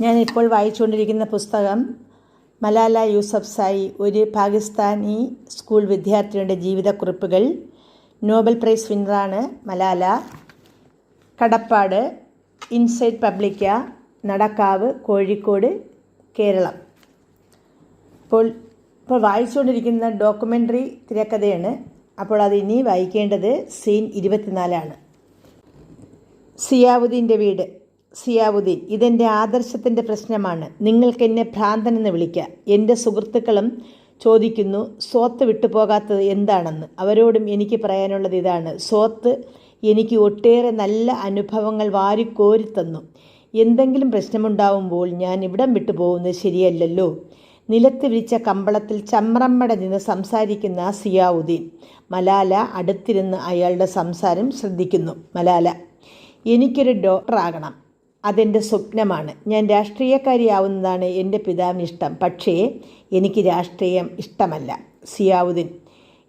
ഞാൻ ഇപ്പോൾ വായിച്ചുകൊണ്ടിരിക്കുന്ന പുസ്തകം മലാല യൂസഫ് സായി ഒരു പാകിസ്ഥാനി സ്കൂൾ വിദ്യാർത്ഥിയുടെ ജീവിതക്കുറിപ്പുകൾ. നോബൽ പ്രൈസ് വിന്നറാണ് മലാല. കടപ്പാട് ഇൻസൈറ്റ് പബ്ലിക്ക നടക്കാവ് കോഴിക്കോട് കേരളം. ഇപ്പോൾ ഇപ്പോൾ വായിച്ചുകൊണ്ടിരിക്കുന്ന ഡോക്യുമെന്ററി തിരക്കഥയാണ്. അപ്പോൾ അത് ഇനി വായിക്കേണ്ടത് സീൻ ഇരുപത്തിനാലാണ്. സിയാവുദ്ദീന്റെ വീട്. സിയാവുദ്ദീൻ ഇതെന്റെ ആദർശത്തിന്റെ പ്രശ്നമാണ്. നിങ്ങൾക്ക് എന്നെ ഭ്രാന്തനെന്ന് വിളിക്കുക എന്റെ സുഹൃത്തുക്കളും ചോദിക്കുന്നു സ്വത്ത് വിട്ടുപോകാത്തത് എന്താണെന്ന്. അവരോടും എനിക്ക് പറയാനുള്ളത് ഇതാണ്. സ്വത്ത് എനിക്ക് ഒട്ടേറെ നല്ല അനുഭവങ്ങൾ വാരിക്കോരി തന്നു. എന്തെങ്കിലും പ്രശ്നമുണ്ടാവുമ്പോൾ ഞാൻ ഇവിടം വിട്ടു പോകുന്നത് ശരിയല്ലല്ലോ. നിലത്ത് വിരിച്ച കമ്പളത്തിൽ ചമ്രമ്മട നിന്ന് സംസാരിക്കുന്ന സിയാവുദ്ദീൻ മലാല അടുത്തിരുന്ന് അയാളുടെ സംസാരം ശ്രദ്ധിക്കുന്നു. മലാല എനിക്കൊരു ഡോക്ടറാകണം. അതെന്റെ സ്വപ്നമാണ്. ഞാൻ രാഷ്ട്രീയക്കാരിയാവുന്നതാണ് എന്റെ പിതാവിന് ഇഷ്ടം. പക്ഷേ എനിക്ക് രാഷ്ട്രീയം ഇഷ്ടമല്ല. സിയാവുദ്ദീൻ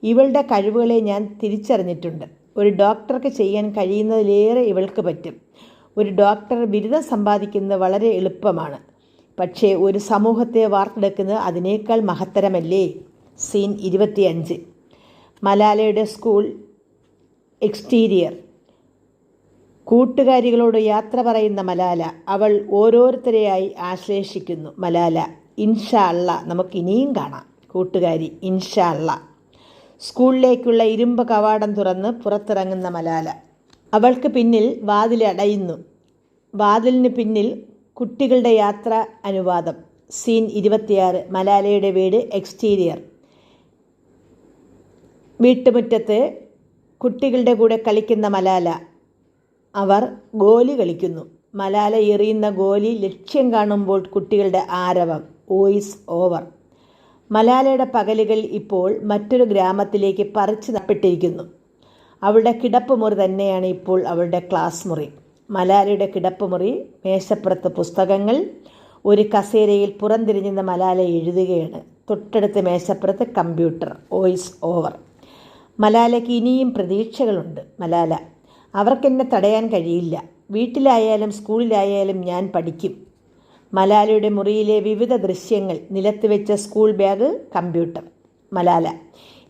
ഇവളുടെ കഴിവുകളെ ഞാൻ തിരിച്ചറിഞ്ഞിട്ടുണ്ട്. ഒരു ഡോക്ടർക്ക് ചെയ്യാൻ കഴിയുന്നതിലേറെ ഇവൾക്ക് പറ്റും. ഒരു ഡോക്ടർ ബിരുദം സമ്പാദിക്കുന്നത് വളരെ എളുപ്പമാണ്. പക്ഷേ ഒരു സമൂഹത്തെ വാർത്തെടുക്കുന്നത് അതിനേക്കാൾ മഹത്തരമല്ലേ? സീൻ ഇരുപത്തിയഞ്ച്. മലാലയുടെ സ്കൂൾ എക്സ്റ്റീരിയർ. കൂട്ടുകാരികളോട് യാത്ര പറയുന്ന മലാല അവൾ ഓരോരുത്തരെയായി ആശ്ലേഷിക്കുന്നു. മലാല ഇൻഷാ അള്ള നമുക്കിനിയും കാണാം. കൂട്ടുകാരി ഇൻഷാ അള്ള സ്കൂളിലേക്കുള്ള ഇരുമ്പ് കവാടം തുറന്ന് പുറത്തിറങ്ങുന്ന മലാല. അവൾക്ക് പിന്നിൽ വാതിലടയുന്നു വാതിലിന് പിന്നിൽ കുട്ടികളുടെ യാത്ര അനുവാദം. സീൻ ഇരുപത്തിയാറ് മലാലയുടെ വീട് എക്സ്റ്റീരിയർ. വീട്ടുമുറ്റത്ത് കുട്ടികളുടെ കൂടെ കളിക്കുന്ന മലാല. അവർ ഗോലി കളിക്കുന്നു. മലാല എറിയുന്ന ഗോലി ലക്ഷ്യം കാണുമ്പോൾ കുട്ടികളുടെ ആരവം വോയിസ് ഓവർ. മലാലയുടെ പകലുകൾ ഇപ്പോൾ മറ്റൊരു ഗ്രാമത്തിലേക്ക് പറിച്ചു നപ്പെട്ടിരിക്കുന്നു. അവളുടെ കിടപ്പ് മുറി തന്നെയാണ് ഇപ്പോൾ അവളുടെ ക്ലാസ് മുറി. മലാലയുടെ കിടപ്പ് മുറി മേശപ്പുറത്ത് പുസ്തകങ്ങൾ ഒരു കസേരയിൽ പുറംതിരിഞ്ഞുന്ന മലാല എഴുതുകയാണ്. തൊട്ടടുത്ത് മേശപ്പുറത്ത് കമ്പ്യൂട്ടർ വോയിസ് ഓവർ. മലാലയ്ക്ക് ഇനിയും പ്രതീക്ഷകളുണ്ട്. മലാല അവർക്കെന്നെ തടയാൻ കഴിയില്ല. വീട്ടിലായാലും സ്കൂളിലായാലും ഞാൻ പഠിക്കും. മലാലയുടെ മുറിയിലെ വിവിധ ദൃശ്യങ്ങൾ നിലത്ത് വെച്ച സ്കൂൾ ബാഗ് കമ്പ്യൂട്ടർ. മലാല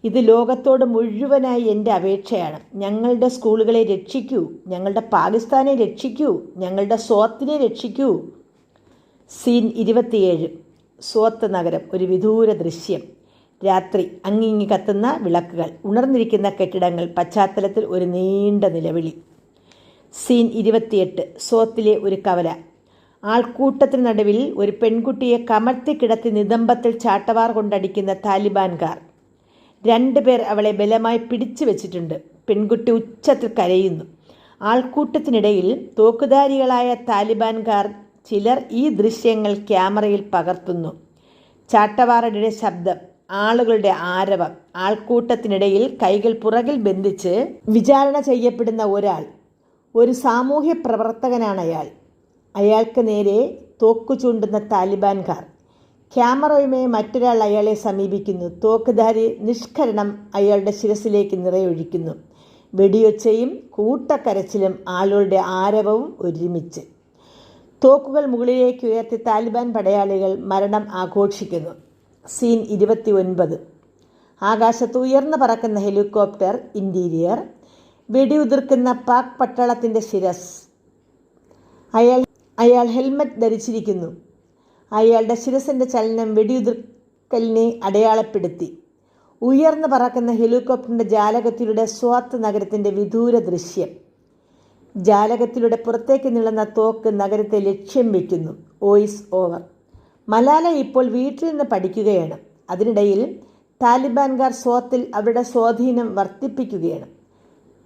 ഇത് ലോകത്തോട് മുഴുവനായി എന്റെ അപേക്ഷയാണ്. ഞങ്ങളുടെ സ്കൂളുകളെ രക്ഷിക്കൂ. ഞങ്ങളുടെ പാകിസ്ഥാനെ രക്ഷിക്കൂ. ഞങ്ങളുടെ സ്വത്തിനെ രക്ഷിക്കൂ. സീൻ ഇരുപത്തിയേഴ് സ്വത്ത് നഗരം ഒരു വിദൂര ദൃശ്യം. രാത്രി അങ്ങിങ്ങി കത്തുന്ന വിളക്കുകൾ. ഉണർന്നിരിക്കുന്ന കെട്ടിടങ്ങൾ പശ്ചാത്തലത്തിൽ ഒരു നീണ്ട നിലവിളി. സീൻ ഇരുപത്തിയെട്ട്. സോത്തിലെ ഒരു കവല. ആൾക്കൂട്ടത്തിന് നടുവിൽ ഒരു പെൺകുട്ടിയെ കമഴ്ത്തി കിടത്തി നിതംബത്തിൽ ചാട്ടവാർ കൊണ്ടടിക്കുന്ന താലിബാൻകാർ. രണ്ടുപേർ അവളെ ബലമായി പിടിച്ചു വെച്ചിട്ടുണ്ട്. പെൺകുട്ടി ഉച്ചത്തിൽ കരയുന്നു. ആൾക്കൂട്ടത്തിനിടയിൽ തോക്കുധാരികളായ താലിബാൻകാർ ചിലർ ഈ ദൃശ്യങ്ങൾ ക്യാമറയിൽ പകർത്തുന്നു. ചാട്ടവാറയുടെ ശബ്ദം. ആളുകളുടെ ആരവം ആൾക്കൂട്ടത്തിനിടയിൽ കൈകൾ പുറകിൽ ബന്ധിച്ച് വിചാരണ ചെയ്യപ്പെടുന്ന ഒരാൾ ഒരു സാമൂഹ്യ പ്രവർത്തകനാണ് അയാൾ. അയാൾക്ക് നേരെ തോക്കു ചൂണ്ടുന്ന താലിബാൻകാർ. ക്യാമറയുമായി മറ്റൊരാൾ അയാളെ സമീപിക്കുന്നു. തോക്കുധാരി നിഷ്കരണം അയാളുടെ ശിരസിലേക്ക് നിറയൊഴിക്കുന്നു. വെടിയൊച്ചയും കൂട്ടക്കരച്ചിലും ആളുകളുടെ ആരവവും ഒരുമിച്ച്. തോക്കുകൾ മുകളിലേക്ക് ഉയർത്തി താലിബാൻ പടയാളികൾ മരണം ആഘോഷിക്കുന്നു. സീൻ ഇരുപത്തി ഒൻപത് ആകാശത്ത് ഉയർന്നു പറക്കുന്ന ഹെലികോപ്റ്റർ ഇന്റീരിയർ വെടിയുതിർക്കുന്ന പാക് പട്ടാളത്തിന്റെ ശിരസ്. അയാൾ അയാൾ ഹെൽമറ്റ് ധരിച്ചിരിക്കുന്നു. അയാളുടെ ശിരസിന്റെ ചലനം വെടിയുതിർക്കലിനെ അടയാളപ്പെടുത്തി. ഉയർന്നു പറക്കുന്ന ഹെലികോപ്റ്ററിന്റെ ജാലകത്തിലൂടെ സ്വാത്ത് നഗരത്തിന്റെ വിദൂര ദൃശ്യം. ജാലകത്തിലൂടെ പുറത്തേക്ക് നീളുന്ന തോക്ക് നഗരത്തെ ലക്ഷ്യം വയ്ക്കുന്നു. Voice over. മലാല ഇപ്പോൾ വീട്ടിൽ നിന്ന് പഠിക്കുകയാണ്. അതിനിടയിൽ താലിബാൻകാർ സ്വത്തിൽ അവരുടെ സ്വാധീനം വർദ്ധിപ്പിക്കുകയാണ്.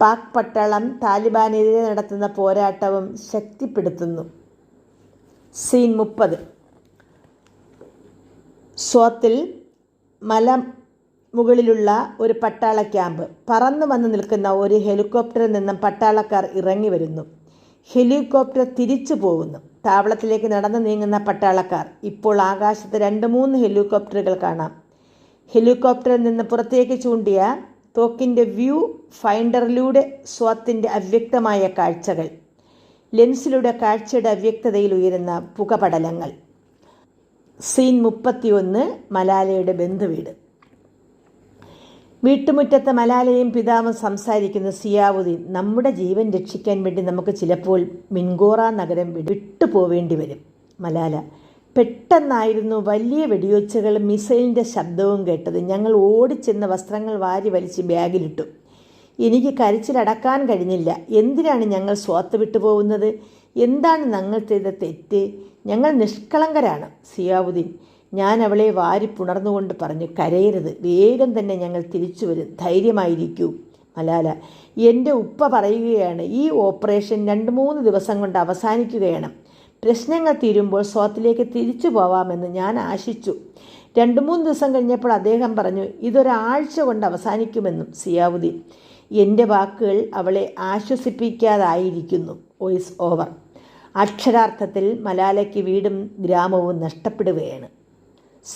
പാക് പട്ടാളം താലിബാനെതിരെ നടത്തുന്ന പോരാട്ടവും ശക്തിപ്പെടുത്തുന്നു. സീൻ മുപ്പത്. സ്വത്തിൽ മല മുകളിലുള്ള ഒരു പട്ടാള ക്യാമ്പ്. പറന്നു വന്ന് നിൽക്കുന്ന ഒരു ഹെലികോപ്റ്ററിൽ നിന്നും പട്ടാളക്കാർ ഇറങ്ങി വരുന്നു. ഹെലികോപ്റ്റർ തിരിച്ചു പോകുന്നു. താവളത്തിലേക്ക് നടന്നു നീങ്ങുന്ന പട്ടാളക്കാർ. ഇപ്പോൾ ആകാശത്ത് രണ്ട് മൂന്ന് ഹെലികോപ്റ്ററുകൾ കാണാം. ഹെലികോപ്റ്ററിൽ നിന്ന് പുറത്തേക്ക് ചൂണ്ടിയ തോക്കിന്റെ വ്യൂ ഫൈൻഡറിലൂടെ സ്വത്തിന്റെ അവ്യക്തമായ കാഴ്ചകൾ. ലെൻസിലൂടെ കാഴ്ചയുടെ അവ്യക്തതയിൽ ഉയരുന്ന പുകപടലങ്ങൾ. സീൻ മുപ്പത്തിയൊന്ന് മലാലയുടെ ബന്ധുവീട്. വീട്ടുമുറ്റത്ത് മലാലയും പിതാവും സംസാരിക്കുന്ന സിയാവുദ്ദീൻ നമ്മുടെ ജീവൻ രക്ഷിക്കാൻ വേണ്ടി നമുക്ക് ചിലപ്പോൾ മിൻഗോറ നഗരം വിട്ടുപോവേണ്ടി വരും. മലാല പെട്ടെന്നായിരുന്നു വലിയ വെടിയൊച്ചകളും മിസൈലിന്റെ ശബ്ദവും കേട്ടത്. ഞങ്ങൾ ഓടിച്ചെന്ന് വസ്ത്രങ്ങൾ വാരി വലിച്ച് ബാഗിലിട്ടു. എനിക്ക് കരച്ചിലടക്കാൻ കഴിഞ്ഞില്ല. എന്തിനാണ് ഞങ്ങൾ സ്വാത്ത് വിട്ടുപോകുന്നത് എന്താണ് ഞങ്ങൾ ചെയ്ത തെറ്റ്? ഞങ്ങൾ നിഷ്കളങ്കരാണ് സിയാവുദ്ദീൻ. ഞാൻ അവളെ വാരി പുണർന്നുകൊണ്ട് പറഞ്ഞു കരയരുത് വേഗം തന്നെ ഞങ്ങൾ തിരിച്ചു വരും ധൈര്യമായിരിക്കൂ. മലാല എന്റെ ഉപ്പ പറയുകയാണ് ഈ ഓപ്പറേഷൻ രണ്ട് മൂന്ന് ദിവസം കൊണ്ട് അവസാനിക്കുകയാണ്. പ്രശ്നങ്ങൾ തീരുമ്പോൾ സ്വത്തിലേക്ക് തിരിച്ചു പോവാമെന്ന് ഞാൻ ആശിച്ചു. രണ്ട് മൂന്ന് ദിവസം കഴിഞ്ഞപ്പോൾ അദ്ദേഹം പറഞ്ഞു ഇതൊരാഴ്ച കൊണ്ട് അവസാനിക്കുമെന്നും സിയാവുദ്ദീൻ. എന്റെ വാക്കുകൾ അവളെ ആശ്വസിപ്പിക്കാതായിരിക്കുന്നു. Voice over. അക്ഷരാർത്ഥത്തിൽ മലാലയ്ക്ക് വീടും ഗ്രാമവും നഷ്ടപ്പെടുകയാണ്.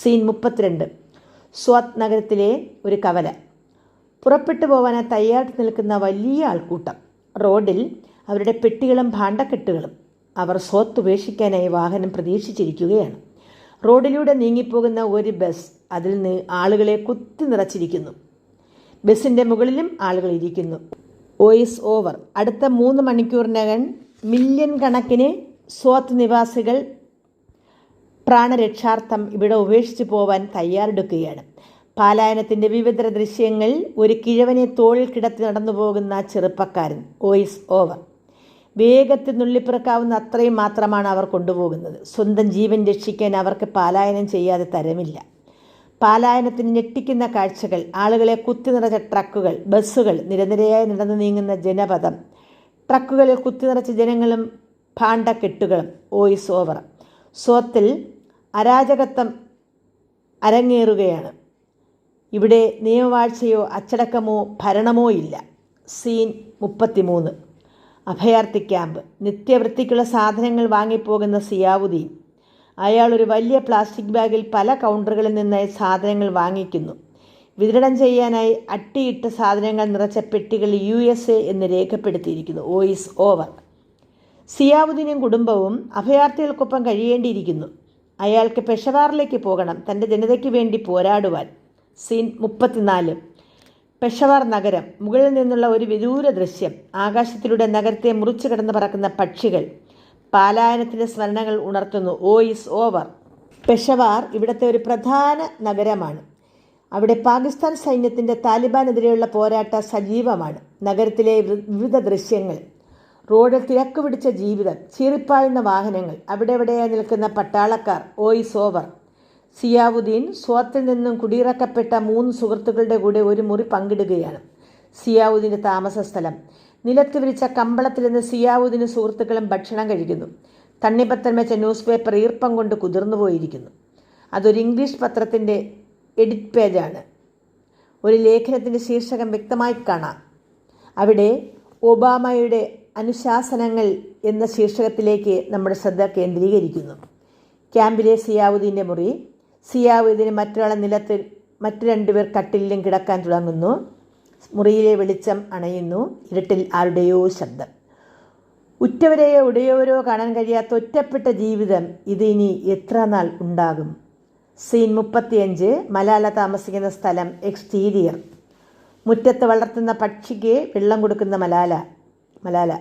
സീൻ മുപ്പത്തിരണ്ട്. സ്വാത് നഗരത്തിലെ ഒരു കവല. പുറപ്പെട്ടു പോവാൻ തയ്യാറെടുത്ത് നിൽക്കുന്ന വലിയ ആൾക്കൂട്ടം. റോഡിൽ അവരുടെ പെട്ടികളും ഭാണ്ഡക്കെട്ടുകളും. അവർ സ്വത്ത് ഉപേക്ഷിക്കാനായി വാഹനം പ്രതീക്ഷിച്ചിരിക്കുകയാണ്. റോഡിലൂടെ നീങ്ങിപ്പോകുന്ന ഒരു ബസ് അതിൽ നിന്ന് ആളുകളെ കുത്തി നിറച്ചിരിക്കുന്നു. ബസ്സിന്റെ മുകളിലും ആളുകൾ ഇരിക്കുന്നു. Voice over. അടുത്ത മൂന്ന് മണിക്കൂറിനകം മില്യൺ കണക്കിന് സ്വാത്ത് നിവാസികൾ പ്രാണരക്ഷാർത്ഥം ഇവിടെ ഉപേക്ഷിച്ചു പോവാൻ തയ്യാറെടുക്കുകയാണ്. പാലായനത്തിന്റെ വിവിധ ദൃശ്യങ്ങൾ ഒരു കിഴവനെ തോളിൽ കിടത്തി നടന്നു പോകുന്ന ചെറുപ്പക്കാരൻ വോയിസ് ഓവർ. വേഗത്തിൽ നുള്ളിപ്പിറക്കാവുന്ന അത്രയും മാത്രമാണ് അവർ കൊണ്ടുപോകുന്നത്. സ്വന്തം ജീവൻ രക്ഷിക്കാൻ അവർക്ക് പാലായനം ചെയ്യാതെ തരമില്ല. പാലായനത്തിന് ഞെട്ടിക്കുന്ന കാഴ്ചകൾ ആളുകളെ കുത്തി നിറച്ച ട്രക്കുകൾ ബസ്സുകൾ നിരനിരയായി നടന്നു നീങ്ങുന്ന ജനപദം ട്രക്കുകളിൽ കുത്തി നിറച്ച ജനങ്ങളും ഭാണ്ഡക്കെട്ടുകളും ഓയിസ് ഓവർ. സ്വത്തിൽ അരാജകത്വം അരങ്ങേറുകയാണ്. ഇവിടെ നിയമവാഴ്ചയോ അച്ചടക്കമോ ഭരണമോ ഇല്ല. സീൻ മുപ്പത്തിമൂന്ന്. അഭയാർത്ഥി ക്യാമ്പ്. നിത്യവൃത്തിക്കുള്ള സാധനങ്ങൾ വാങ്ങിപ്പോകുന്ന സിയാവുദ്ദീൻ. അയാൾ ഒരു വലിയ പ്ലാസ്റ്റിക് ബാഗിൽ പല കൗണ്ടറുകളിൽ നിന്നായി സാധനങ്ങൾ വാങ്ങിക്കുന്നു. വിതരണം ചെയ്യാനായി അട്ടിയിട്ട സാധനങ്ങൾ നിറച്ച പെട്ടികൾ യു എസ് എ എന്ന് രേഖപ്പെടുത്തിയിരിക്കുന്നു. ഓയിസ് ഓവർ. സിയാവുദ്ദീനും കുടുംബവും അഭയാർത്ഥികൾക്കൊപ്പം കഴിയേണ്ടിയിരിക്കുന്നു. അയാൾക്ക് പെഷവാറിലേക്ക് പോകണം. തന്റെ ജനതയ്ക്ക് വേണ്ടി പോരാടുവാൻ. സീൻ മുപ്പത്തിനാല്. പെഷവാർ നഗരം. മുകളിൽ നിന്നുള്ള ഒരു വിദൂര ദൃശ്യം. ആകാശത്തിലൂടെ നഗരത്തെ മുറിച്ചു കിടന്ന് പറക്കുന്ന പക്ഷികൾ. പാലായനത്തിന്റെ സ്മരണകൾ ഉണർത്തുന്നു. Oh is over. പെഷവാർ ഇവിടുത്തെ ഒരു പ്രധാന നഗരമാണ്. അവിടെ പാകിസ്ഥാൻ സൈന്യത്തിന്റെ താലിബാനെതിരെയുള്ള പോരാട്ട സജീവമാണ്. നഗരത്തിലെ വിവിധ ദൃശ്യങ്ങൾ. റോഡിൽ തിരക്ക് പിടിച്ച ജീവിതം ചീറിപ്പായുന്ന വാഹനങ്ങൾ അവിടെ എവിടെയായി നിൽക്കുന്ന പട്ടാളക്കാർ ഓയിസ് ഓവർ. സിയാവുദ്ദീൻ സ്വാത്തിൽ നിന്നും കുടിയിറക്കപ്പെട്ട മൂന്ന് സുഹൃത്തുക്കളുടെ കൂടെ ഒരു മുറി പങ്കിടുകയാണ്. സിയാവുദ്ദീന്റെ താമസ സ്ഥലം. നിലത്ത് വിരിച്ച കമ്പളത്തിൽ നിന്ന് സിയാവുദ്ദീനും സുഹൃത്തുക്കളും ഭക്ഷണം കഴിക്കുന്നു. തണ്ണിപ്പത്തൻ വെച്ച ന്യൂസ് പേപ്പർ ഈർപ്പം കൊണ്ട് കുതിർന്നു പോയിരിക്കുന്നു. അതൊരു ഇംഗ്ലീഷ് പത്രത്തിന്റെ എഡിറ്റ് പേജാണ്. ഒരു ലേഖനത്തിന്റെ ശീർഷകം വ്യക്തമായി കാണാം. അവിടെ ഒബാമയുടെ അനുശാസനങ്ങൾ എന്ന ശീർഷകത്തിലേക്ക് നമ്മുടെ ശ്രദ്ധ കേന്ദ്രീകരിക്കുന്നു. ക്യാമ്പിലെ സിയാവുദ്ദീന്റെ മുറി. സിയാവുദ്ദീന് മറ്റൊരാളെ നിലത്ത് മറ്റു രണ്ടുപേർ കട്ടിലിലും കിടക്കാൻ തുടങ്ങുന്നു. മുറിയിലെ വെളിച്ചം അണയുന്നു. ഇരുട്ടിൽ ആരുടെയോ ശബ്ദം. ഉറ്റവരെയോ ഉടയവരോ കാണാൻ കഴിയാത്ത ഒറ്റപ്പെട്ട ജീവിതം ഇത് ഇനി എത്ര നാൾ ഉണ്ടാകും? സീൻ മുപ്പത്തിയഞ്ച്. മലാല താമസിക്കുന്ന സ്ഥലം എക്സ്റ്റീരിയർ. മുറ്റത്ത് വളർത്തുന്ന പക്ഷിക്ക് വെള്ളം കൊടുക്കുന്ന മലാല. മലാല.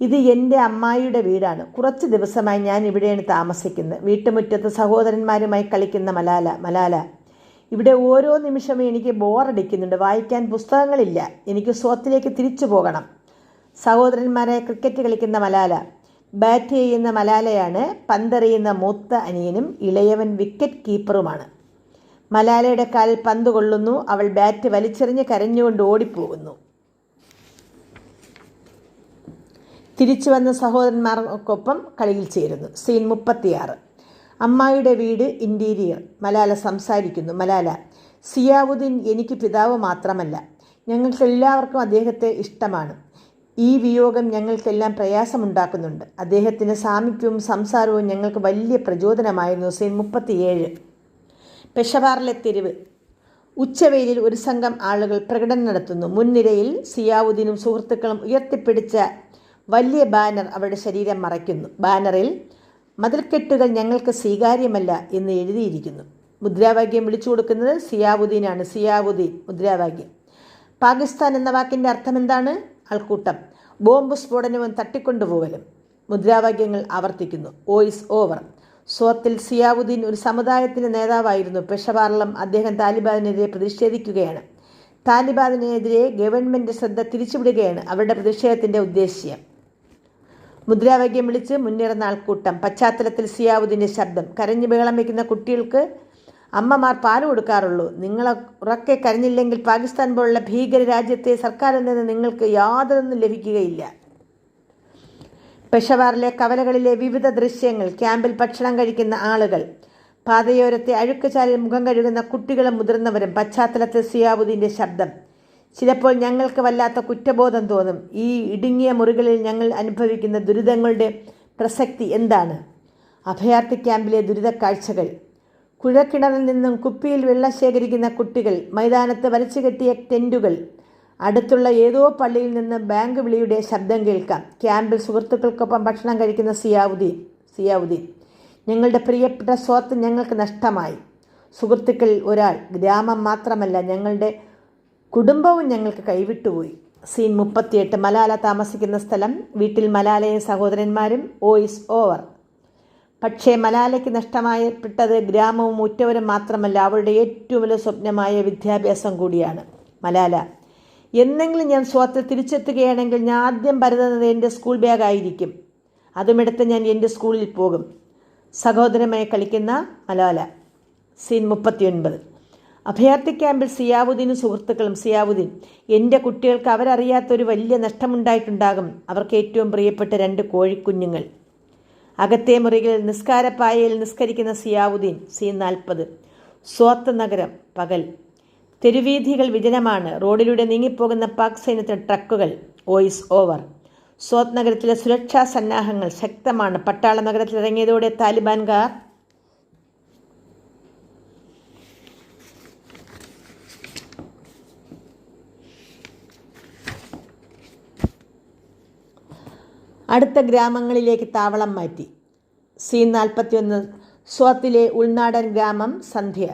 ഇത് എന്റെ അമ്മായിയുടെ വീടാണ്. കുറച്ച് ദിവസമായി ഞാൻ ഇവിടെയാണ് താമസിക്കുന്നത്. വീട്ടുമുറ്റത്ത് സഹോദരന്മാരുമായി കളിക്കുന്ന മലാല മലാല. ഇവിടെ ഓരോ നിമിഷവും എനിക്ക് ബോറടിക്കുന്നുണ്ട്. വായിക്കാൻ പുസ്തകങ്ങളില്ല. എനിക്ക് സ്വത്തിലേക്ക് തിരിച്ചു പോകണം. സഹോദരന്മാരെ ക്രിക്കറ്റ് കളിക്കുന്ന മലാല. ബാറ്റ് ചെയ്യുന്ന മലാലയാണ്. പന്തെറിയുന്ന മൂത്ത അനിയനും ഇളയവൻ വിക്കറ്റ് കീപ്പറുമാണ്. മലാലയുടെ കാലിൽ പന്ത് കൊള്ളുന്നു. അവൾ ബാറ്റ് വലിച്ചെറിഞ്ഞ് കരഞ്ഞുകൊണ്ട് ഓടിപ്പോകുന്നു. തിരിച്ചു വന്ന സഹോദരന്മാർക്കൊപ്പം കളിയിൽ ചേരുന്നു. സീൻ മുപ്പത്തിയാറ്. അമ്മായിയുടെ വീട് ഇന്റീരിയർ മലാല സംസാരിക്കുന്നു. മലാല സിയാവുദ്ദീൻ എനിക്ക് പിതാവ് മാത്രമല്ല. ഞങ്ങൾക്കെല്ലാവർക്കും അദ്ദേഹത്തെ ഇഷ്ടമാണ്. ഈ വിയോഗം ഞങ്ങൾക്കെല്ലാം പ്രയാസമുണ്ടാക്കുന്നുണ്ട്. അദ്ദേഹത്തിന്റെ സാമീപ്യവും സംസാരവും ഞങ്ങൾക്ക് വലിയ പ്രചോദനമായിരുന്നു. സീൻ മുപ്പത്തിയേഴ്. പെഷവാറിലെ തെരുവ്. ഉച്ചവെയിലിൽ ഒരു സംഘം ആളുകൾ പ്രകടനം നടത്തുന്നു. മുൻനിരയിൽ സിയാവുദ്ദീനും സുഹൃത്തുക്കളും ഉയർത്തിപ്പിടിച്ച വലിയ ബാനർ അവരുടെ ശരീരം മറയ്ക്കുന്നു. ബാനറിൽ മതിൽക്കെട്ടുകൾ ഞങ്ങൾക്ക് സ്വീകാര്യമല്ല എന്ന് എഴുതിയിരിക്കുന്നു. മുദ്രാവാക്യം വിളിച്ചു കൊടുക്കുന്നത് സിയാവുദ്ദീനാണ്. സിയാവുദ്ദീൻ മുദ്രാവാക്യം. പാകിസ്ഥാൻ എന്ന വാക്കിന്റെ അർത്ഥം എന്താണ് ആൾക്കൂട്ടം ബോംബ് സ്ഫോടനവും തട്ടിക്കൊണ്ടുപോകലും. മുദ്രാവാക്യങ്ങൾ ആവർത്തിക്കുന്നു. Voice over. സ്വത്തിൽ സിയാവുദ്ദീൻ ഒരു സമുദായത്തിന്റെ നേതാവായിരുന്നു. പെഷവാറിലും അദ്ദേഹം താലിബാനെതിരെ പ്രതിഷേധിക്കുകയാണ്. താലിബാനെതിരെ ഗവൺമെന്റ് ശ്രദ്ധ തിരിച്ചുവിടുകയാണ് അവരുടെ പ്രതിഷേധത്തിന്റെ ഉദ്ദേശ്യം. മുദ്രാവാക്യം വിളിച്ച് മുന്നേറുന്ന ആൾക്കൂട്ടം. പശ്ചാത്തലത്തിൽ സിയാവുദ്ദീന്റെ ശബ്ദം. കരഞ്ഞു ബഹളം വയ്ക്കുന്ന കുട്ടികൾക്ക് അമ്മമാർ പാൽ കൊടുക്കാറുള്ളൂ. നിങ്ങളെ ഉറക്കെ കരഞ്ഞില്ലെങ്കിൽ പാകിസ്ഥാൻ പോലുള്ള ഭീകര രാജ്യത്തെ സർക്കാരിൽ നിന്ന് നിങ്ങൾക്ക് യാതൊന്നും ലഭിക്കുകയില്ല. പെഷവാറിലെ കവലകളിലെ വിവിധ ദൃശ്യങ്ങൾ ക്യാമ്പിൽ ഭക്ഷണം കഴിക്കുന്ന ആളുകൾ പാതയോരത്തെ അഴുക്കുചാലിൽ മുഖം കഴുകുന്ന കുട്ടികളും മുതിർന്നവരും പശ്ചാത്തലത്തിൽ സിയാവുദ്ദീന്റെ ശബ്ദം. ചിലപ്പോൾ ഞങ്ങൾക്ക് വല്ലാത്ത കുറ്റബോധം തോന്നും. ഈ ഇടുങ്ങിയ മുറികളിൽ ഞങ്ങൾ അനുഭവിക്കുന്ന ദുരിതങ്ങളുടെ പ്രസക്തി എന്താണ്? അഭയാർത്ഥി ക്യാമ്പിലെ ദുരിത കാഴ്ചകൾ കുഴക്കിണറിൽ നിന്നും കുപ്പിയിൽ വെള്ളം ശേഖരിക്കുന്ന കുട്ടികൾ മൈതാനത്ത് വലിച്ചു കെട്ടിയ ടെന്റുകൾ അടുത്തുള്ള ഏതോ പള്ളിയിൽ നിന്ന് ബാങ്ക് വിളിയുടെ ശബ്ദം കേൾക്കാം. ക്യാമ്പിൽ സുഹൃത്തുക്കൾക്കൊപ്പം ഭക്ഷണം കഴിക്കുന്ന സിയാവുദ്ദീൻ സിയാവുദ്ദീൻ ഞങ്ങളുടെ പ്രിയപ്പെട്ട സ്വത്ത് ഞങ്ങൾക്ക് നഷ്ടമായി. സുഹൃത്തുക്കൾ ഒരാൾ ഗ്രാമം മാത്രമല്ല ഞങ്ങളുടെ കുടുംബവും ഞങ്ങൾക്ക് കൈവിട്ടുപോയി. സീൻ മുപ്പത്തിയെട്ട്. മലാല താമസിക്കുന്ന സ്ഥലം വീട്ടിൽ മലാലയും സഹോദരന്മാരും ഓയിസ് ഓവർ പക്ഷേ മലാലയ്ക്ക് നഷ്ടമായപ്പെട്ടത് ഗ്രാമവും ഉറ്റവരും മാത്രമല്ല അവളുടെ ഏറ്റവും വലിയ സ്വപ്നമായ വിദ്യാഭ്യാസം കൂടിയാണ് മലാല. എന്നെങ്കിലും ഞാൻ സ്വത്തിൽ തിരിച്ചെത്തുകയാണെങ്കിൽ ഞാൻ ആദ്യം പരതുന്നത് എന്റെ സ്കൂൾ ബാഗായിരിക്കും അതുമെടുത്ത് ഞാൻ എന്റെ സ്കൂളിൽ പോകും. സഹോദരമായി കളിക്കുന്ന മലാല. സീൻ മുപ്പത്തിയൊൻപത്. അഭയാർത്ഥി ക്യാമ്പിൽ സിയാവുദ്ദീനും സുഹൃത്തുക്കളും സിയാവുദ്ദീൻ എന്റെ കുട്ടികൾക്ക് അവരറിയാത്തൊരു വലിയ നഷ്ടമുണ്ടായിട്ടുണ്ടാകും. അവർക്ക് ഏറ്റവും പ്രിയപ്പെട്ട രണ്ട് കോഴിക്കുഞ്ഞുങ്ങൾ. അകത്തെ മുറികളിൽ നിസ്കാരപ്പായയിൽ നിസ്കരിക്കുന്ന സിയാവുദ്ദീൻ സി നാൽപ്പത്. സ്വാത്ത് നഗരം പകൽ. തെരുവീഥികൾ വിജനമാണ്. റോഡിലൂടെ നീങ്ങിപ്പോകുന്ന പാക് സൈന്യത്തിന് ട്രക്കുകൾ വോയിസ് ഓവർ. സ്വാത്ത് നഗരത്തിലെ സുരക്ഷാ സന്നാഹങ്ങൾ ശക്തമാണ്. പട്ടാള നഗരത്തിൽ ഇറങ്ങിയതോടെ താലിബാൻകാർ അടുത്ത ഗ്രാമങ്ങളിലേക്ക് താവളം മാറ്റി. സി നാൽപ്പത്തിയൊന്ന് സ്വത്തിലെ ഉൾനാടൻ ഗ്രാമം സന്ധ്യ.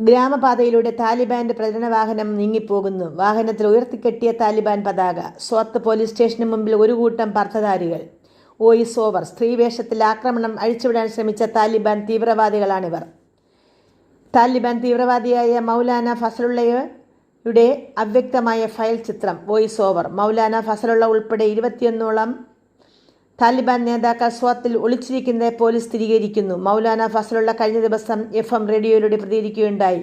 ഗ്രാമപാതയിലൂടെ താലിബാന്റെ പ്രചരണ വാഹനം നീങ്ങിപ്പോകുന്നു. വാഹനത്തിൽ ഉയർത്തിക്കെട്ടിയ താലിബാൻ പതാക സ്വത്ത് പോലീസ് സ്റ്റേഷന് മുമ്പിൽ ഒരു കൂട്ടം പർത്ഥധാരികൾ വോയിസ് ഓവർ സ്ത്രീവേഷത്തിൽ ആക്രമണം അഴിച്ചുവിടാൻ ശ്രമിച്ച താലിബാൻ തീവ്രവാദികളാണിവർ. താലിബാൻ തീവ്രവാദിയായ മൗലാന ഫസലുള്ളയുടെ അവ്യക്തമായ ഫയൽ ചിത്രം വോയിസ് ഓവർ. മൗലാന ഫസലുള്ള ഉൾപ്പെടെ ഇരുപത്തിയൊന്നോളം താലിബാൻ നേതാക്കൾ സ്വാത്തിൽ ഒളിച്ചിരിക്കുന്നത് പോലീസ് സ്ഥിരീകരിക്കുന്നു. മൗലാന ഫസലുള്ള കഴിഞ്ഞ ദിവസം എഫ് എം റേഡിയോയിലൂടെ പ്രതികരിക്കുകയുണ്ടായി.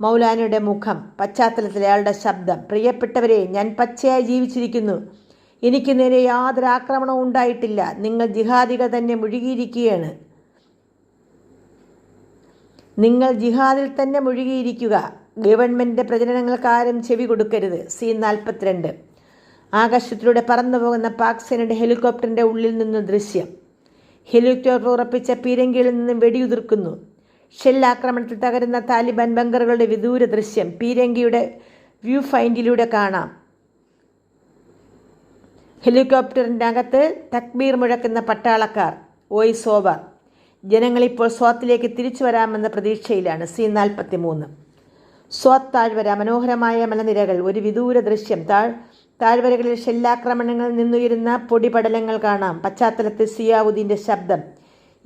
മൗലാനയുടെ മുഖം പശ്ചാത്തലത്തിൽ അയാളുടെ ശബ്ദം പ്രിയപ്പെട്ടവരെ ഞാൻ പച്ചയായി ജീവിച്ചിരിക്കുന്നു. എനിക്ക് നേരെ യാതൊരു ആക്രമണവും ഉണ്ടായിട്ടില്ല. നിങ്ങൾ ജിഹാദികൾ തന്നെ മുഴുകിയിരിക്കുകയാണ്. നിങ്ങൾ ജിഹാദിൽ തന്നെ മുഴുകിയിരിക്കുക. ഗവൺമെന്റ് പ്രചരണങ്ങൾക്ക് ആരും ചെവി കൊടുക്കരുത്. സി നാൽപ്പത്തിരണ്ട്. ആകാശത്തിലൂടെ പറന്നു പോകുന്ന പാക് സേനയുടെ ഹെലികോപ്റ്ററിന്റെ ഉള്ളിൽ നിന്ന് ദൃശ്യം. ഹെലികോപ്റ്റർ ഉറപ്പിച്ച പീരങ്കിയിൽ നിന്നും വെടിയുതിർക്കുന്നു. ഷെല്ലാക്രമണത്തിൽ തകരുന്ന താലിബാൻ ബങ്കറുകളുടെ വിദൂര ദൃശ്യം പീരങ്കിയുടെ വ്യൂ ഫൈൻഡിലൂടെ കാണാം. ഹെലികോപ്റ്ററിന്റെ അകത്ത് തക്ബീർ മുഴക്കുന്ന പട്ടാളക്കാർ വോയിസ് ഓവർ. ജനങ്ങളിപ്പോൾ സ്വാത്തിലേക്ക് തിരിച്ചു വരാമെന്ന പ്രതീക്ഷയിലാണ് സി നാൽപ്പത്തി മൂന്ന് സ്വാത്ത് താഴ്വര മനോഹരമായ മലനിരകൾ ഒരു വിദൂര ദൃശ്യം താഴ് താഴ്വരകളിൽ ഷെല്ലാക്രമണങ്ങളിൽ നിന്നുയരുന്ന പൊടിപടലങ്ങൾ കാണാം. പശ്ചാത്തലത്തിൽ സിയാവുദ്ദീന്റെ ശബ്ദം.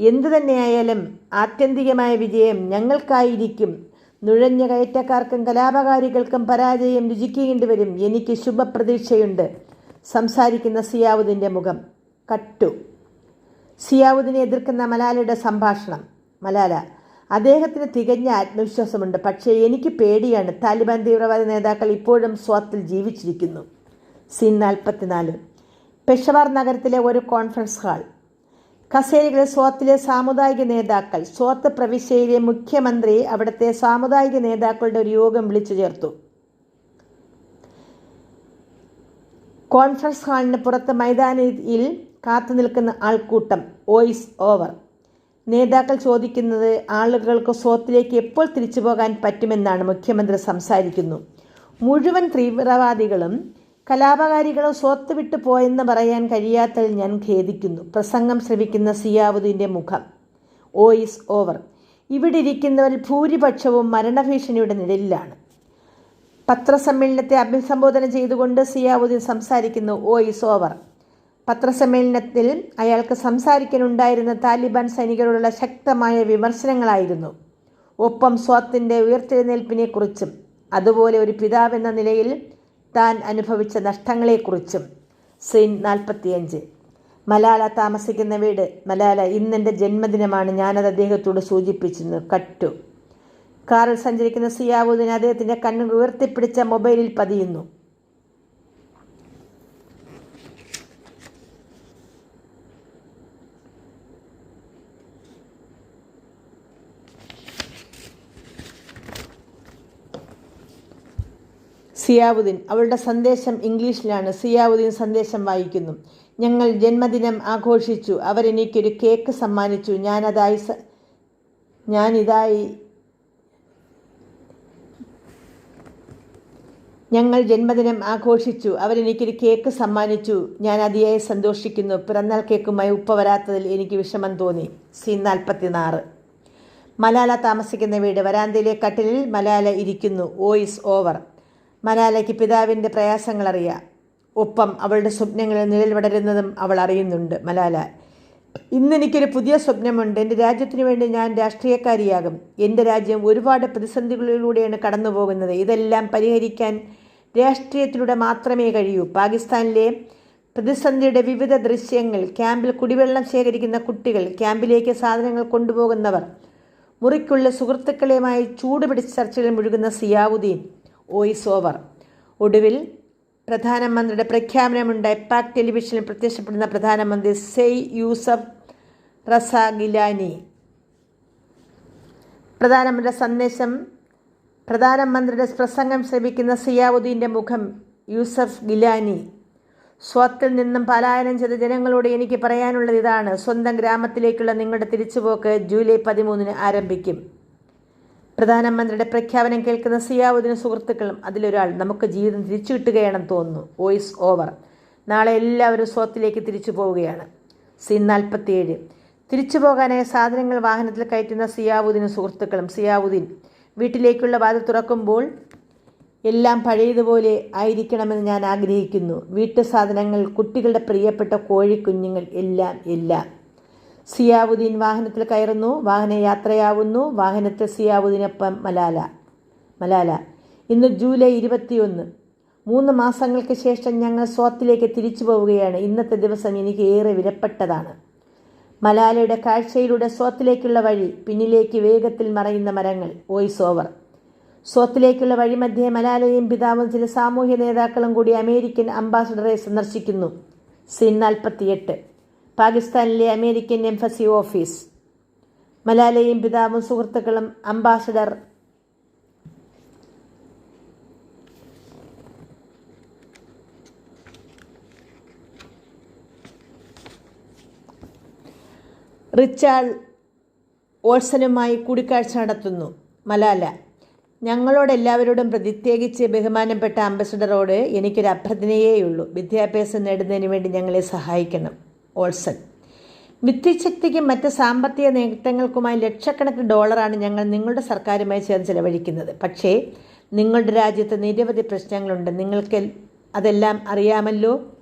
എന്തു തന്നെയായാലും ആത്യന്തികമായ വിജയം ഞങ്ങൾക്കായിരിക്കും. നുഴഞ്ഞ കയറ്റക്കാർക്കും കലാപകാരികൾക്കും പരാജയം രുചിക്കേണ്ടി വരും. എനിക്ക് ശുഭപ്രതീക്ഷയുണ്ട് സംസാരിക്കുന്ന സിയാവുദ്ദീന്റെ മുഖം. കട്ടു. സിയാവുദ്ദീനെ എതിർക്കുന്ന മലാലയുടെ സംഭാഷണം. മലാല അദ്ദേഹത്തിന് തികഞ്ഞ ആത്മവിശ്വാസമുണ്ട്. പക്ഷേ എനിക്ക് പേടിയാണ്. താലിബാൻ തീവ്രവാദ നേതാക്കൾ ഇപ്പോഴും സ്വാത്തിൽ ജീവിച്ചിരിക്കുന്നു. സീൻ നാൽപ്പത്തിനാല്. പെഷവാർ നഗരത്തിലെ ഒരു കോൺഫറൻസ് ഹാൾ. കസേരകളിൽ സ്വാത്തിലെ സാമുദായിക നേതാക്കൾ സ്വാത്ത് പ്രവിശ്യയിലെ മുഖ്യമന്ത്രി അവിടുത്തെ സാമുദായിക നേതാക്കളുടെ ഒരു യോഗം വിളിച്ചു ചേർത്തു. കോൺഫറൻസ് ഹാളിന് പുറത്ത് മൈതാനിയിൽ കാത്തു നിൽക്കുന്ന ആൾക്കൂട്ടം വോയിസ് ഓവർ. നേതാക്കൾ ചോദിക്കുന്നത് ആളുകൾക്ക് സ്വത്തിലേക്ക് എപ്പോൾ തിരിച്ചു പോകാൻ പറ്റുമെന്നാണ് മുഖ്യമന്ത്രി സംസാരിക്കുന്നു. മുഴുവൻ തീവ്രവാദികളും കലാപകാരികളോ സ്വത്ത് വിട്ടു പോയെന്ന് പറയാൻ കഴിയാത്തതിൽ ഞാൻ ഖേദിക്കുന്നു. പ്രസംഗം ശ്രവിക്കുന്ന സിയാവുദ്ദീന്റെ മുഖം. ഓ ഇസ് ഓവർ ഇവിടെ ഇരിക്കുന്നവരിൽ ഭൂരിപക്ഷവും മരണഭീഷണിയുടെ നിഴലിലാണ്. പത്രസമ്മേളനത്തെ അഭിസംബോധന ചെയ്തുകൊണ്ട് സിയാവുദ്ദീൻ സംസാരിക്കുന്നു. ഓ ഇസ് ഓവർ പത്രസമ്മേളനത്തിൽ അയാൾക്ക് സംസാരിക്കാനുണ്ടായിരുന്ന താലിബാൻ സൈനികരോടുള്ള ശക്തമായ വിമർശനങ്ങളായിരുന്നു. ഒപ്പം സ്വാത്തിന്റെ ഉയർത്തെഴുന്നേൽപ്പിനെക്കുറിച്ചും അതുപോലെ ഒരു പിതാവെന്ന നിലയിൽ താൻ അനുഭവിച്ച നഷ്ടങ്ങളെക്കുറിച്ചും സീൻ നാൽപ്പത്തിയഞ്ച്. മലാല താമസിക്കുന്ന വീട്. മലാല ഇന്നെന്റെ ജന്മദിനമാണ്. ഞാനത് അദ്ദേഹത്തോട് സൂചിപ്പിച്ചിരുന്നു. കട്ടു. കാറിൽ സഞ്ചരിക്കുന്ന സിയാവുദ്ദീൻ അദ്ദേഹത്തിന്റെ കണ്ണുകൾ ഉയർത്തിപ്പിടിച്ച മൊബൈലിൽ പതിയുന്നു. സിയാവുദ്ദീൻ. അവളുടെ സന്ദേശം ഇംഗ്ലീഷിലാണ്. സിയാവുദ്ദീൻ സന്ദേശം വായിക്കുന്നു. ഞങ്ങൾ ജന്മദിനം ആഘോഷിച്ചു. അവരെനിക്കൊരു കേക്ക് സമ്മാനിച്ചു. ഞാനതായി സ ഞാനിതായി ഞങ്ങൾ ജന്മദിനം ആഘോഷിച്ചു. അവരെനിക്കൊരു കേക്ക് സമ്മാനിച്ചു. ഞാൻ അതിയായി സന്തോഷിക്കുന്നു. പിറന്നാൾ കേക്കുമായി ഉപ്പ വരാത്തതിൽ എനിക്ക് വിഷമം തോന്നി. സീൻ നാൽപ്പത്തിനാറ്. മലാല താമസിക്കുന്ന വീട് വരാന്തയിലെ കട്ടിലിൽ മലാല ഇരിക്കുന്നു. ഓയിസ് ഓവർ. മലാലയ്ക്ക് പിതാവിന്റെ പ്രയാസങ്ങൾ അറിയാം. ഒപ്പം അവളുടെ സ്വപ്നങ്ങളിൽ നിഴൽ വിടരുന്നതും അവൾ അറിയുന്നുണ്ട്. മലാല ഇന്നെനിക്കൊരു പുതിയ സ്വപ്നമുണ്ട്. എന്റെ രാജ്യത്തിനു വേണ്ടി ഞാൻ രാഷ്ട്രീയക്കാരിയാകും. എന്റെ രാജ്യം ഒരുപാട് പ്രതിസന്ധികളിലൂടെയാണ് കടന്നു പോകുന്നത് ഇതെല്ലാം പരിഹരിക്കാൻ രാഷ്ട്രീയത്തിലൂടെ മാത്രമേ കഴിയൂ. പാകിസ്ഥാനിലെ പ്രതിസന്ധിയുടെ വിവിധ ദൃശ്യങ്ങൾ ക്യാമ്പിൽ കുടിവെള്ളം ശേഖരിക്കുന്ന കുട്ടികൾ ക്യാമ്പിലേക്ക് സാധനങ്ങൾ കൊണ്ടുപോകുന്നവർ മുറിക്കുള്ള സുഹൃത്തുക്കളുമായി ചൂടുപിടിച്ച ചർച്ചയിൽ മുഴുകുന്ന സിയാവുദ്ദീൻ ഓയിസ് ഓവർ. ഒടുവിൽ പ്രധാനമന്ത്രിയുടെ പ്രഖ്യാപനമുണ്ടായി. പാക് ടെലിവിഷനിൽ പ്രത്യക്ഷപ്പെടുന്ന പ്രധാനമന്ത്രി സെയ് യൂസഫ് റസാഗിലാനി പ്രധാനമന്ത്രിയുടെ സന്ദേശം പ്രധാനമന്ത്രിയുടെ പ്രസംഗം ശ്രമിക്കുന്ന സിയാവുദ്ദീന്റെ മുഖം യൂസഫ് ഗിലാനി. സ്വത്തിൽ നിന്നും പലായനം ചെയ്ത ജനങ്ങളോട് എനിക്ക് പറയാനുള്ളത് ഇതാണ്. സ്വന്തം ഗ്രാമത്തിലേക്കുള്ള നിങ്ങളുടെ തിരിച്ചുപോക്ക് ജൂലൈ പതിമൂന്നിന് ആരംഭിക്കും. പ്രധാനമന്ത്രിയുടെ പ്രഖ്യാപനം കേൾക്കുന്ന സിയാവുദ്ദീൻ സുഹൃത്തുക്കളും അതിലൊരാൾ നമുക്ക് ജീവിതം തിരിച്ചു കിട്ടുകയാണെന്ന് തോന്നുന്നു. Voice over. നാളെ എല്ലാവരും സ്വത്തിലേക്ക് തിരിച്ചു പോവുകയാണ്. സീൻ നാൽപ്പത്തിയേഴ്. തിരിച്ചു പോകാനായ സാധനങ്ങൾ വാഹനത്തിൽ കയറ്റുന്ന സിയാവുദ്ദീനും സുഹൃത്തുക്കളും സിയാവുദ്ദീൻ വീട്ടിലേക്കുള്ള വാതിൽ തുറക്കുമ്പോൾ എല്ലാം പഴയതുപോലെ ആയിരിക്കണമെന്ന് ഞാൻ ആഗ്രഹിക്കുന്നു. വീട്ടു സാധനങ്ങൾ കുട്ടികളുടെ പ്രിയപ്പെട്ട കോഴിക്കുഞ്ഞുങ്ങൾ എല്ലാം എല്ലാം. സിയാവുദ്ദീൻ വാഹനത്തിൽ കയറുന്നു. വാഹന യാത്രയാവുന്നു. വാഹനത്തിൽ സിയാവുദ്ദീനൊപ്പം മലാല മലാല. ഇന്ന് ജൂലൈ ഇരുപത്തിയൊന്ന്. മൂന്ന് മാസങ്ങൾക്ക് ശേഷം ഞങ്ങൾ സ്വാത്തിലേക്ക് തിരിച്ചു പോവുകയാണ്. ഇന്നത്തെ ദിവസം എനിക്ക് ഏറെ വിലപ്പെട്ടതാണ്. മലാലയുടെ കാഴ്ചയിലൂടെ സ്വാത്തിലേക്കുള്ള വഴി പിന്നിലേക്ക് വേഗത്തിൽ മറയുന്ന മരങ്ങൾ വോയിസ് ഓവർ. സ്വത്തിലേക്കുള്ള വഴിമധ്യേ മലാലയും പിതാവും ചില സാമൂഹ്യ നേതാക്കളും കൂടി അമേരിക്കൻ അംബാസഡറെ സന്ദർശിക്കുന്നു. സിൻ നാൽപ്പത്തിയെട്ട്. പാകിസ്ഥാനിലെ അമേരിക്കൻ എംബസി ഓഫീസ്. മലാലയും പിതാവും സുഹൃത്തുക്കളും അംബാസഡർ. റിച്ചാർഡ് ഓൾസനുമായി കൂടിക്കാഴ്ച നടത്തുന്നു. മലാല ഞങ്ങളോട് എല്ലാവരോടും പ്രത്യേകിച്ച് ബഹുമാനപ്പെട്ട അംബസഡറോട് എനിക്കൊരു അഭ്യർത്ഥനയേയുള്ളൂ വിദ്യാഭ്യാസം നേടുന്നതിന് വേണ്ടി ഞങ്ങളെ സഹായിക്കണം. ഓൾസൺ. വിദ്യുച്ഛക്തിക്കും മറ്റ് സാമ്പത്തിക നേട്ടങ്ങൾക്കുമായി ലക്ഷക്കണക്കിന് ഡോളറാണ് ഞങ്ങൾ നിങ്ങളുടെ സർക്കാരുമായി ചേർന്ന് ചെലവഴിക്കുന്നത്. പക്ഷേ നിങ്ങളുടെ രാജ്യത്ത് നിരവധി പ്രശ്നങ്ങളുണ്ട്. നിങ്ങൾക്ക് അതെല്ലാം അറിയാമല്ലോ.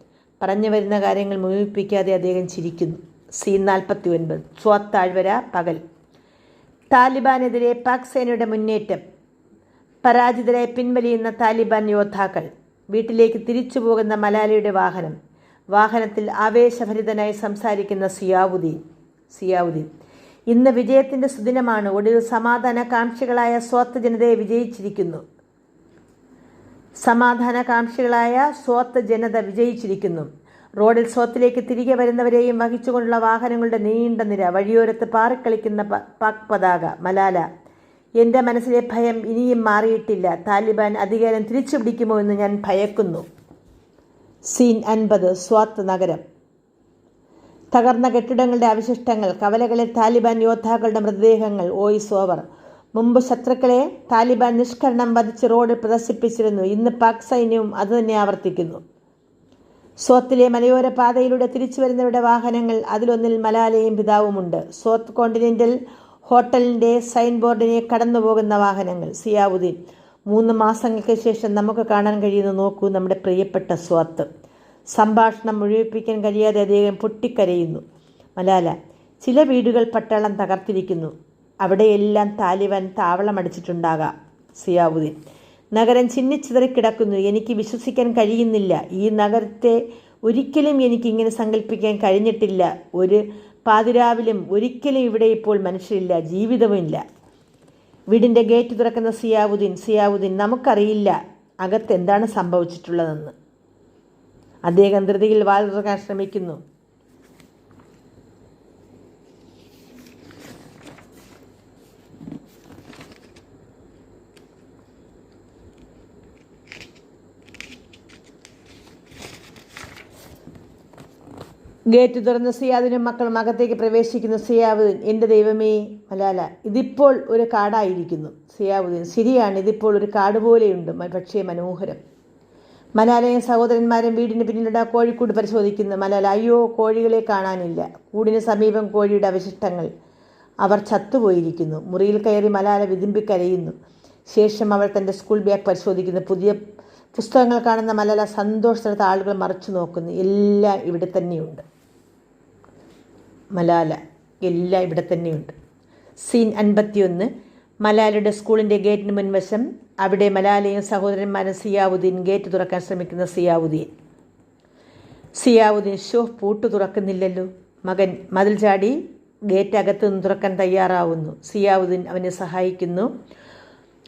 പറഞ്ഞു വരുന്ന കാര്യങ്ങൾ മുഴുവിപ്പിക്കാതെ അദ്ദേഹം ചിരിക്കുന്നു. സി നാൽപ്പത്തി ഒൻപത് സ്വാത് താഴ്വര പകൽ. താലിബാനെതിരെ പാക് സേനയുടെ മുന്നേറ്റം. പരാജിതരായി പിൻവലിയുന്ന താലിബാൻ യോദ്ധാക്കൾ. വീട്ടിലേക്ക് തിരിച്ചു പോകുന്ന മലാലയുടെ വാഹനം. വാഹനത്തിൽ ആവേശഭരിതനായി സംസാരിക്കുന്ന സിയാവുദ്ദീൻ സിയാവുദ്ദീൻ. ഇന്ന് വിജയത്തിന്റെ സുദിനമാണ്. ഒടുവിൽ സമാധാനകാംക്ഷികളായ സ്വത്ത് ജനതയെ വിജയിച്ചിരിക്കുന്നു. സമാധാനകാംക്ഷികളായ സ്വത്ത് ജനത വിജയിച്ചിരിക്കുന്നു. റോഡിൽ സ്വത്തിലേക്ക് തിരികെ വരുന്നവരെയും വഹിച്ചുകൊണ്ടുള്ള വാഹനങ്ങളുടെ നീണ്ട നിര വഴിയോരത്ത് പാറിക്കളിക്കുന്ന പാക് പതാക മലാല. എന്റെ മനസ്സിലെ ഭയം ഇനിയും മാറിയിട്ടില്ല. താലിബാൻ അധികാരം തിരിച്ചു പിടിക്കുമോ എന്ന് ഞാൻ ഭയക്കുന്നു. സീൻ അൻപത് സ്വാത്ത് നഗരം. തകർന്ന കെട്ടിടങ്ങളുടെ അവശിഷ്ടങ്ങൾ കവലകളിൽ താലിബാൻ യോദ്ധാക്കളുടെ മൃതദേഹങ്ങൾ വോയിസ് ഓവർ. മുമ്പ് ശത്രുക്കളെ താലിബാൻ നിഷ്കരണം വധിച്ച് റോഡിൽ പ്രദർശിപ്പിച്ചിരുന്നു. ഇന്ന് പാക് സൈന്യവും അതുതന്നെ ആവർത്തിക്കുന്നു. സ്വത്തിലെ മലയോര പാതയിലൂടെ തിരിച്ചു വരുന്നവരുടെ വാഹനങ്ങൾ അതിലൊന്നിൽ മലാലയും പിതാവുമുണ്ട്. സ്വത്ത് കോണ്ടിനെന്റൽ ഹോട്ടലിന്റെ സൈൻ ബോർഡിനെ കടന്നുപോകുന്ന വാഹനങ്ങൾ സിയാവുദ്ദീൻ. മൂന്ന് മാസങ്ങൾക്ക് ശേഷം നമുക്ക് കാണാൻ കഴിയുന്ന നോക്കൂ നമ്മുടെ പ്രിയപ്പെട്ട സ്വത്ത്. സംഭാഷണം മുഴുവിപ്പിക്കാൻ കഴിയാതെ അദ്ദേഹം പൊട്ടിക്കരയുന്നു. മലാല ചില വീടുകൾ പട്ടാളം തകർത്തിരിക്കുന്നു. അവിടെയെല്ലാം താലിബാൻ താവളമടിച്ചിട്ടുണ്ടാകാം സിയാവുദ്ദീൻ നഗരം ചിന്നിച്ചിതറിക്കിടക്കുന്നു എനിക്ക് വിശ്വസിക്കാൻ കഴിയുന്നില്ല. ഈ നഗരത്തെ ഒരിക്കലും എനിക്ക് ഇങ്ങനെ സങ്കല്പിക്കാൻ കഴിഞ്ഞിട്ടില്ല. ഒരു പാതിരാവിലും ഒരിക്കലും ഇവിടെ ഇപ്പോൾ മനുഷ്യരില്ല. ജീവിതവുമില്ല. വീടിന്റെ ഗേറ്റ് തുറക്കുന്ന സിയാവുദ്ദീൻ സിയാവുദ്ദീൻ നമുക്കറിയില്ല അകത്ത് എന്താണ് സംഭവിച്ചിട്ടുള്ളതെന്ന്. അദ്ദേഹം ധൃതിയിൽ വാൽ തുറക്കാൻ ശ്രമിക്കുന്നു. ഗേറ്റ് തുറന്ന് സിയാദിനും മക്കളും അകത്തേക്ക് പ്രവേശിക്കുന്ന. സിയാവുദ്ദീൻ എന്റെ ദൈവമേ മലാല ഇതിപ്പോൾ ഒരു കാടായിരിക്കുന്നു. സിയാവുദ്ദീൻ ശരിയാണ് ഇതിപ്പോൾ ഒരു കാട് പോലെയുണ്ട് പക്ഷേ മനോഹരം. മലാലയും സഹോദരന്മാരും വീടിന് പിന്നിലുള്ള കോഴിക്കൂട് പരിശോധിക്കുന്നു. മലാല അയ്യോ കോഴികളെ കാണാനില്ല. കൂടിന് സമീപം കോഴിയുടെ അവശിഷ്ടങ്ങൾ. അവർ ചത്തുപോയിരിക്കുന്നു. മുറിയിൽ കയറി മലാല വിതുമ്പിക്കരയുന്നു ശേഷം അവൾ തന്റെ സ്കൂൾ ബാഗ് പരിശോധിക്കുന്നു. പുതിയ പുസ്തകങ്ങൾ കാണുന്ന മലാല സന്തോഷത്തിനടുത്ത് ആളുകൾ മറിച്ചു നോക്കുന്നു. എല്ലാം ഇവിടെ തന്നെയുണ്ട്. മലാല എല്ലാം ഇവിടെ തന്നെയുണ്ട്. സീൻ അൻപത്തിയൊന്ന് മലാലയുടെ സ്കൂളിന്റെ ഗേറ്റിന് മുൻവശം അവിടെ മലാലയും സഹോദരന്മാരും സിയാവുദ്ദീൻ ഗേറ്റ് തുറക്കാൻ ശ്രമിക്കുന്ന സിയാവുദ്ദീൻ. സിയാവുദ്ദീൻ ഷോ പൂട്ട് തുറക്കുന്നില്ലല്ലോ. മകൻ മതിൽ ചാടി ഗേറ്റ് അകത്ത് നിന്ന് തുറക്കാൻ തയ്യാറാവുന്നു. സിയാവുദ്ദീൻ അവനെ സഹായിക്കുന്നു.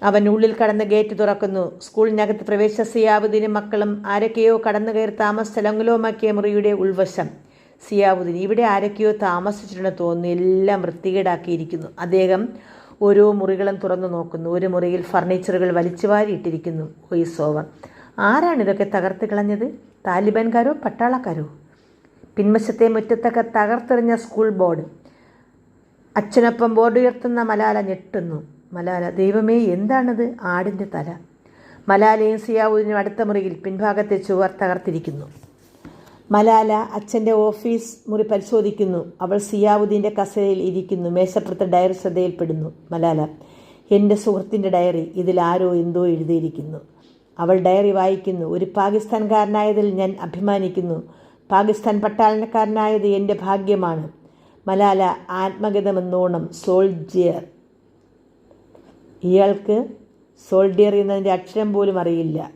അവൻ ഉള്ളിൽ കടന്ന് ഗേറ്റ് തുറക്കുന്നു. സ്കൂളിനകത്ത് പ്രവേശിച്ച സിയാവുദ്ദീനും മക്കളും ആരൊക്കെയോ കടന്നു കയറി താമസിച്ച ലങ്കുലോമാക്കിയ മുറിയുടെ ഉൾവശം. സിയാവുദ്ദീൻ. ഇവിടെ ആരൊക്കെയോ താമസിച്ചിട്ടുണ്ടെന്ന് തോന്നുന്നു. എല്ലാം വൃത്തികേടാക്കിയിരിക്കുന്നു. അദ്ദേഹം ഓരോ മുറികളും തുറന്നു നോക്കുന്നു. ഒരു മുറിയിൽ ഫർണിച്ചറുകൾ വലിച്ചു വാരിയിട്ടിരിക്കുന്നു. വോയിസ് ഓവർ ആരാണ് ഇതൊക്കെ തകർത്ത് കളഞ്ഞത്? താലിബാൻകാരോ പട്ടാളക്കാരോ? പിൻവശത്തെ മുറ്റത്തൊക്കെ തകർത്തെറിഞ്ഞ സ്കൂൾ ബോർഡ്. അച്ഛനൊപ്പം ബോർഡ് ഉയർത്തുന്ന മലാല ഞെട്ടുന്നു. മലാല ദൈവമേ എന്താണത്? ആടിന്റെ തല. മലാലയും സിയാവുദ്ദീനും അടുത്ത മുറിയിൽ പിൻഭാഗത്തെ ചുവർ തകർത്തിരിക്കുന്നു. മലാല അച്ഛന്റെ ഓഫീസ് മുറി പരിശോധിക്കുന്നു. അവൾ സിയാവുദ്ദീന്റെ കസേരയിൽ ഇരിക്കുന്നു. മേശപ്പുറത്തെ ഡയറി ശ്രദ്ധയിൽപ്പെടുന്നു. മലാല എന്റെ സുഹൃത്തിന്റെ ഡയറി. ഇതിൽ ആരോ എന്തോ എഴുതിയിരിക്കുന്നു. അവൾ ഡയറി വായിക്കുന്നു. ഒരു പാകിസ്ഥാൻകാരനായതിൽ ഞാൻ അഭിമാനിക്കുന്നു. പാകിസ്ഥാൻ പട്ടാളക്കാരനായത് എന്റെ ഭാഗ്യമാണ്. മലാല ആത്മഗതമെന്നോണം സോൾജിയർ ഇയാൾക്ക് സോൾഡിയർ എന്നതിന്റെ അക്ഷരം പോലും അറിയില്ല.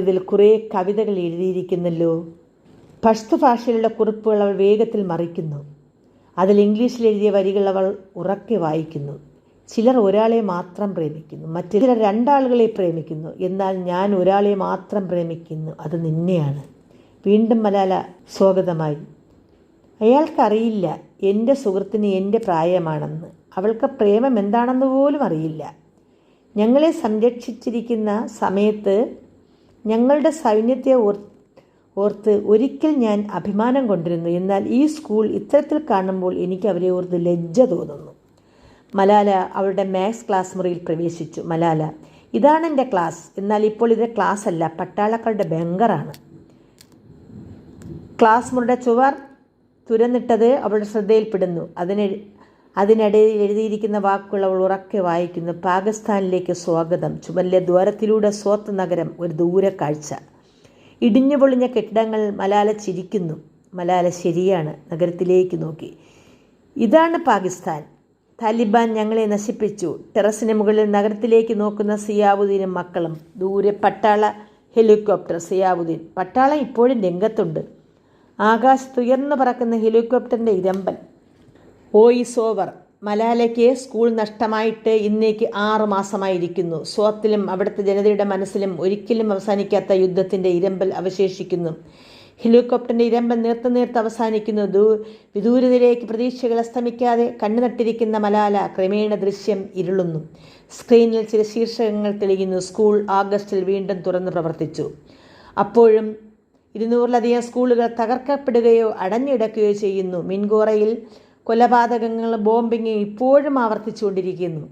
ഇതിൽ കുറേ കവിതകൾ എഴുതിയിരിക്കുന്നല്ലോ. പഷ്തു ഭാഷയിലുള്ള കുറിപ്പുകൾ അവൾ വേഗത്തിൽ മറിക്കുന്നു. അതിൽ ഇംഗ്ലീഷിൽ എഴുതിയ വരികൾ അവൾ ഉറക്കെ വായിക്കുന്നു. ചിലർ ഒരാളെ മാത്രം പ്രേമിക്കുന്നു. മറ്റു ചിലർ രണ്ടാളുകളെ പ്രേമിക്കുന്നു. എന്നാൽ ഞാൻ ഒരാളെ മാത്രം പ്രേമിക്കുന്നു. അത് നിന്നെയാണ്. വീണ്ടും മലാല സ്വാഗതമായി. അയാൾക്കറിയില്ല എന്റെ സുഹൃത്തിന് എന്റെ പ്രായമാണെന്ന്. അവൾക്ക് പ്രേമം എന്താണെന്ന് പോലും അറിയില്ല. ഞങ്ങളെ സംരക്ഷിച്ചിരിക്കുന്ന സമയത്ത് ഞങ്ങളുടെ സൈന്യത്തെ ഓർത്ത് ഒരിക്കൽ ഞാൻ അഭിമാനം കൊണ്ടിരുന്നു. എന്നാൽ ഈ സ്കൂൾ ഇത്തരത്തിൽ കാണുമ്പോൾ എനിക്ക് അവരെ ഓർത്ത് ലജ്ജ തോന്നുന്നു. മലാല അവളുടെ മാത്സ് ക്ലാസ് മുറിയിൽ പ്രവേശിച്ചു. മലാല ഇതാണ് എന്റെ ക്ലാസ്. എന്നാൽ ഇപ്പോൾ ഇത് ക്ലാസ് അല്ല പട്ടാളക്കാരുടെ ബംഗറാണ് ക്ലാസ് മുറിയുടെ ചുവർ തുരന്നിട്ടത് അവളുടെ ശ്രദ്ധയിൽപ്പെടുന്നു. അതിന് അതിനിടയിൽ എഴുതിയിരിക്കുന്ന വാക്കുകൾ അവൾ ഉറക്കെ വായിക്കുന്നു. പാകിസ്ഥാനിലേക്ക് സ്വാഗതം. ചുമലിലെ ദ്വാരത്തിലൂടെ സ്വത്ത് നഗരം ഒരു ദൂരക്കാഴ്ച. ഇടിഞ്ഞു പൊളിഞ്ഞ കെട്ടിടങ്ങൾ മലാല ചിരിക്കുന്നു. മലാല ശരിയാണ്. നഗരത്തിലേക്ക് നോക്കി. ഇതാണ് പാകിസ്ഥാൻ. താലിബാൻ ഞങ്ങളെ നശിപ്പിച്ചു. ടെറസിന് മുകളിൽ നഗരത്തിലേക്ക് നോക്കുന്ന സിയാവുദ്ദീനും മക്കളും. ദൂരെ പട്ടാള ഹെലികോപ്റ്റർ സിയാവുദ്ദീൻ. പട്ടാളം ഇപ്പോഴും രംഗത്തുണ്ട്. ആകാശത്തുയർന്നു പറക്കുന്ന ഹെലികോപ്റ്ററിന്റെ ഇരമ്പൽ വോയിസ് ഓവർ. മലാലയ്ക്ക് സ്കൂൾ നഷ്ടമായിട്ട് ഇന്നേക്ക് ആറ് മാസമായിരിക്കുന്നു. സ്വത്തിലും അവിടുത്തെ ജനതയുടെ മനസ്സിലും ഒരിക്കലും അവസാനിക്കാത്ത യുദ്ധത്തിന്റെ ഇരമ്പൽ അവശേഷിക്കുന്നു. ഹെലികോപ്റ്ററിന്റെ ഇരമ്പൽ നേർത്ത് നേർത്ത് അവസാനിക്കുന്നു. ദൂ വിദൂരതയിലേക്ക് പ്രതീക്ഷകൾ അസ്തമിക്കാതെ കണ്ണു നട്ടിരിക്കുന്ന മലാല ക്രമേണ ദൃശ്യം ഇരുളുന്നു. സ്ക്രീനിൽ ചില ശീർഷകങ്ങൾ തെളിയുന്നു. സ്കൂൾ ആഗസ്റ്റിൽ വീണ്ടും തുറന്ന് പ്രവർത്തിച്ചു. അപ്പോഴും ഇരുന്നൂറിലധികം സ്കൂളുകൾ തകർക്കപ്പെടുകയോ അടഞ്ഞിടക്കുകയോ ചെയ്യുന്നു. മിൻഗോറയിൽ കൊലപാതകങ്ങൾ ബോംബിങ് ഇപ്പോഴും ആവർത്തിച്ചുകൊണ്ടിരിക്കുന്നു.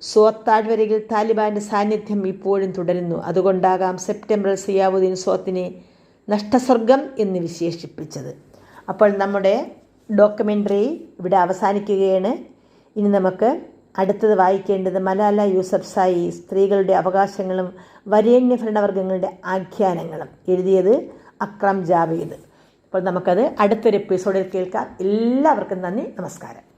സ്വത്ത് താഴ്വരയിൽ താലിബാന്റെ സാന്നിധ്യം ഇപ്പോഴും തുടരുന്നു. അതുകൊണ്ടാകാം സെപ്റ്റംബറിൽ സിയാവുദ്ദീൻ സോത്തിനെ നഷ്ടസ്വർഗം എന്ന് വിശേഷിപ്പിച്ചത്. അപ്പോൾ നമ്മുടെ ഡോക്യുമെന്ററി ഇവിടെ അവസാനിക്കുകയാണ്. ഇനി നമുക്ക് അടുത്തത് വായിക്കേണ്ടത് മലാല യൂസഫ് സായി സ്ത്രീകളുടെ അവകാശങ്ങളും വരേണ്യ ഭരണവർഗങ്ങളുടെ ആഖ്യാനങ്ങളും. എഴുതിയത് അക്രം ജാവേദ്. അപ്പോൾ നമുക്കത് അടുത്തൊരു എപ്പിസോഡിൽ കേൾക്കാം. എല്ലാവർക്കും നന്ദി. നമസ്കാരം.